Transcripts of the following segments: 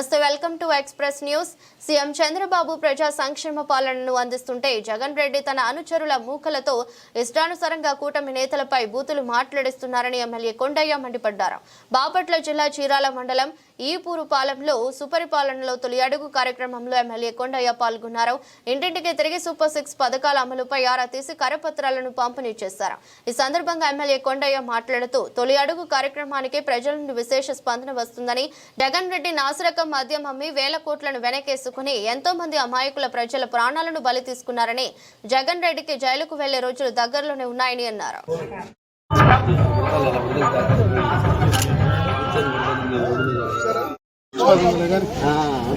నమస్తే welcome to express news. CM Chandrababu ప్రజా సంక్షేమ పాలనను అందిస్తుంటే జగన్ రెడ్డి తన అనుచరుల మూకలతో ఇష్టానుసారంగా కూటమి నేతలపై బూతులు మాట్లాడిస్తున్నారని ఎమ్మెల్యే కొండయ్య మండిపడ్డారు. బాపట్ల జిల్లా చీరాల మండలం ఈపూరు పాలెంలో సుపరిపాలనలో తొలి అడుగు కార్యక్రమంలో ఎమ్మెల్యే కొండయ్య పాల్గొన్నారు. ఇంటింటికి తిరిగి సూపర్ సిక్స్ పథకాల అమలుపై ఆరా తీసి కరపత్రాలను పంపిణీ చేశారు. ఈ సందర్భంగా ఎమ్మెల్యే కొండయ్య మాట్లాడుతూ తొలి అడుగు కార్యక్రమానికి ప్రజల నుండి విశేష స్పందన వస్తుందని జగన్ రెడ్డి నాసిరకం మద్యం అమ్మి వేల కోట్లను వెనకేసుకుని ఎంతో మంది అమాయకుల ప్రజల ప్రాణాలను బలి తీసుకున్నారని జగన్ రెడ్డికి జైలుకు వెళ్ళే రోజులు దగ్గరలోనే ఉన్నాయని అన్నారు.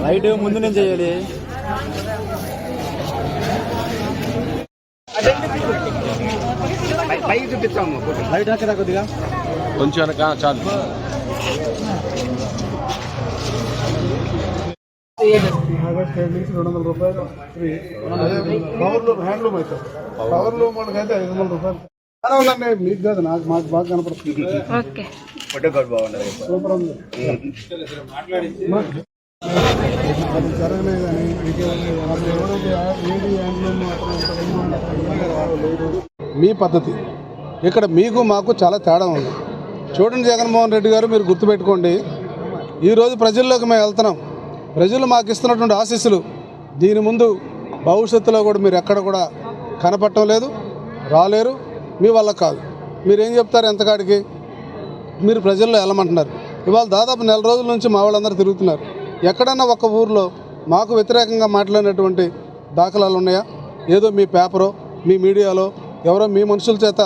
రైట్ ముందు నేను చేయాలి. పైకి చూపిస్తాము. రైట్ అక్కడ కొద్దిగా. కొంచెం చాలు. ఆగస్ట్ నుంచి రెండు వందల రూపాయలు ఫ్రీ హ్యాండ్లూమ్ ఐదు వందల రూపాయలు మీకు కాదు నాకు మాకు బాగా కనపడుతుంది సూపర్ ఉంది అది జరగలేదు కానీ మీ పద్ధతి. ఇక్కడ మీకు మాకు చాలా తేడా ఉంది. చూడండి జగన్మోహన్ రెడ్డి గారు మీరు గుర్తుపెట్టుకోండి. ఈరోజు ప్రజల్లోకి మేము వెళ్తున్నాం. ప్రజలు మాకు ఇస్తున్నటువంటి ఆశీస్సులు. దీని ముందు భవిష్యత్తులో కూడా మీరు ఎక్కడ కూడా కనపడటం లేదు రాలేరు మీ వల్ల కాదు. మీరేం చెప్తారు ఎంతకాడికి మీరు ప్రజల్లో వెళ్ళమంటున్నారు ఇవాళ దాదాపు నెల రోజుల నుంచి మా వాళ్ళందరూ తిరుగుతున్నారు. ఎక్కడన్నా ఒక ఊర్లో మాకు వ్యతిరేకంగా మాట్లాడినటువంటి దాఖలాలు ఉన్నాయా? ఏదో మీ పేపరో మీ మీడియాలో ఎవరో మీ మనుషుల చేత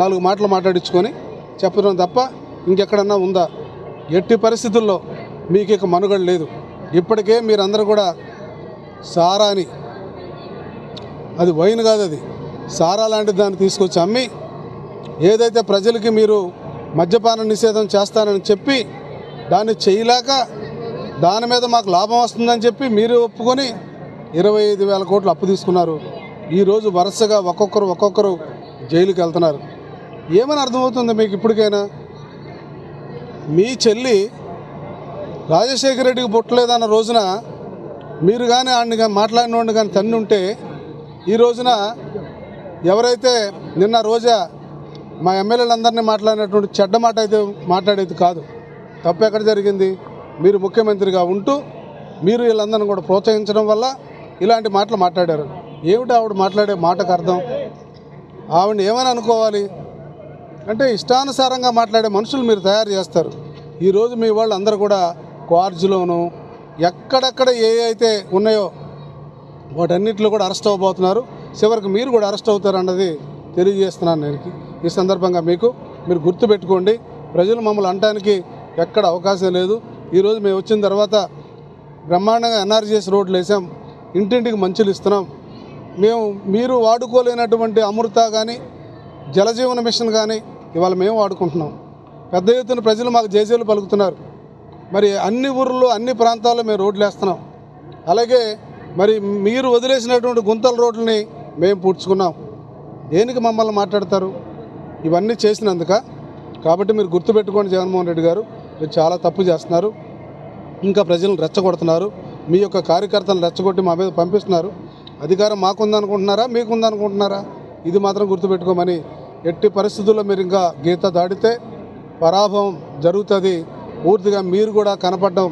నాలుగు మాటలు మాట్లాడించుకొని చెప్పడం తప్ప ఇంకెక్కడన్నా ఉందా? ఎట్టి పరిస్థితుల్లో మీకు ఇక మనుగడ లేదు. ఇప్పటికే మీరందరూ కూడా సారా అని. అది వైన్ కాదు అది. సారా లాంటి దాన్ని తీసుకొచ్చి అమ్మి ఏదైతే ప్రజలకి మీరు మద్యపాన నిషేధం చేస్తానని చెప్పి దాన్ని చేయలేక దాని మీద మాకు లాభం వస్తుందని చెప్పి మీరు ఒప్పుకొని ఇరవై ఐదు వేల కోట్లు అప్పు తీసుకున్నారు. ఈరోజు వరుసగా ఒక్కొక్కరు ఒక్కొక్కరు జైలుకి వెళ్తున్నారు. ఏమని అర్థమవుతుంది మీకు ఇప్పటికైనా? మీ చెల్లి రాజశేఖర రెడ్డికి పుట్టలేదన్న రోజున మీరు కానీ ఆడిని కానీ మాట్లాడిన వాడిని కానీ తన్ని ఉంటే ఈ రోజున ఎవరైతే నిన్న రోజా మా ఎమ్మెల్యేలందరినీ మాట్లాడినటువంటి చెడ్డ మాట అయితే మాట్లాడేది కాదు. తప్పు ఎక్కడ జరిగింది? మీరు ముఖ్యమంత్రిగా ఉంటూ మీరు వీళ్ళందరిని కూడా ప్రోత్సహించడం వల్ల ఇలాంటి మాటలు మాట్లాడారు. ఏమిటి ఆవిడ మాట్లాడే మాటకు అర్థం? ఆవిడని ఏమని అనుకోవాలి? అంటే ఇష్టానుసారంగా మాట్లాడే మనుషులు మీరు తయారు చేస్తారు. ఈరోజు మీ వాళ్ళు అందరూ కూడా క్వార్జ్లోను ఎక్కడెక్కడ ఏ అయితే ఉన్నాయో వాటన్నిటిలో కూడా అరెస్ట్ అవ్వబోతున్నారు. చివరికి మీరు కూడా అరెస్ట్ అవుతారన్నది తెలియజేస్తున్నాను నేను. ఈ సందర్భంగా మీకు మీరు గుర్తుపెట్టుకోండి ప్రజలు మమ్మల్ని అనటానికి ఎక్కడ అవకాశం లేదు. ఈరోజు మేము వచ్చిన తర్వాత బ్రహ్మాండంగా ఎన్ఆర్జీఎస్ రోడ్లు వేసాం ఇంటింటికి మంచులు ఇస్తున్నాం. మేము మీరు వాడుకోలేనటువంటి అమృత కానీ జలజీవన మిషన్ కానీ ఇవాళ మేము వాడుకుంటున్నాం. పెద్ద ఎత్తున ప్రజలు మాకు జేజేలు పలుకుతున్నారు. మరి అన్ని ఊర్లో అన్ని ప్రాంతాల్లో మేము రోడ్లు వేస్తున్నాం. అలాగే మరి మీరు వదిలేసినటువంటి గుంతల రోడ్లని మేము పూడ్చుకున్నాం. దేనికి మమ్మల్ని మాట్లాడతారు? ఇవన్నీ చేసినందుక కాబట్టి మీరు గుర్తుపెట్టుకోండి జగన్మోహన్ రెడ్డి గారు మీరు చాలా తప్పు చేస్తున్నారు. ఇంకా ప్రజలను రెచ్చగొడుతున్నారు. మీ యొక్క కార్యకర్తలను రెచ్చగొట్టి మా మీద పంపిస్తున్నారు. అధికారం మాకుందనుకుంటున్నారా? మీకుందనుకుంటున్నారా? ఇది మాత్రం గుర్తుపెట్టుకోమని ఎట్టి పరిస్థితుల్లో మీరు ఇంకా గీత దాడితే పరాభవం జరుగుతుంది పూర్తిగా మీరు కూడా కనపడడం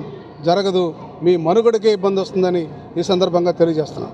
జరగదు. మీ మనుగడకే ఇబ్బంది వస్తుందని ఈ సందర్భంగా తెలియజేస్తున్నాను